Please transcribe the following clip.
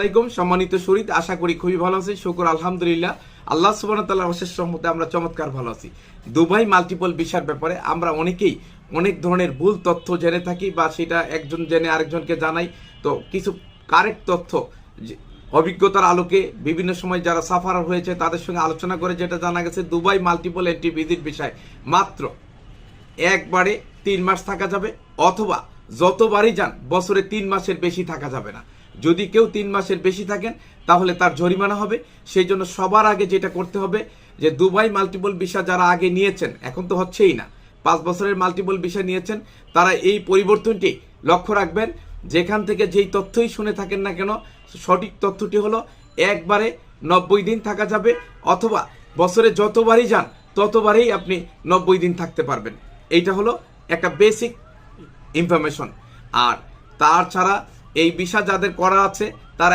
আলাইকুম। সম্মানিত শরীর, আশা করি খুবই ভালো আছি শুকুর, আলহামদুলিল্লাহ। আল্লাহ সুবাহ তাল্লাহ অশেষ রহমতে আমরা চমৎকার ভালো আছি। দুবাই মাল্টিপল ভিসার ব্যাপারে আমরা অনেকেই অনেক ধরনের ভুল তথ্য জেনে থাকি বা সেটা একজন জেনে আরেকজনকে জানাই। তো কিছু কারেক্ট তথ্য অভিজ্ঞতার আলোকে বিভিন্ন সময় যারা সাফার হয়েছে তাদের সঙ্গে আলোচনা করে যেটা জানা গেছে, দুবাই মাল্টিপল এন্ট্রি ভিজিট বিষয়। মাত্র একবারে তিন মাস থাকা যাবে, অথবা যতবারই যান, বছরে তিন মাসের বেশি থাকা যাবে না। যদি কেউ তিন মাসের বেশি থাকেন, তাহলে তার জরিমানা হবে। সেই জন্য সবার আগে যেটা করতে হবে, যে দুবাই মাল্টিপল ভিসা যারা আগে নিয়েছেন, এখন তো হচ্ছেই না, পাঁচ বছরের মাল্টিপল ভিসা নিয়েছেন, তারা এই পরিবর্তনটি লক্ষ্য রাখবেন। যেখান থেকে যেই তথ্যই শুনে থাকেন না কেন, সঠিক তথ্যটি হলো, একবারে নব্বই দিন থাকা যাবে, অথবা বছরে যতবারই যান, ততবারই আপনি নব্বই দিন থাকতে পারবেন। এইটা হলো একটা বেসিক ইনফরমেশন আর তার ছাড়া এই বিষা যাদের করা আছে তারা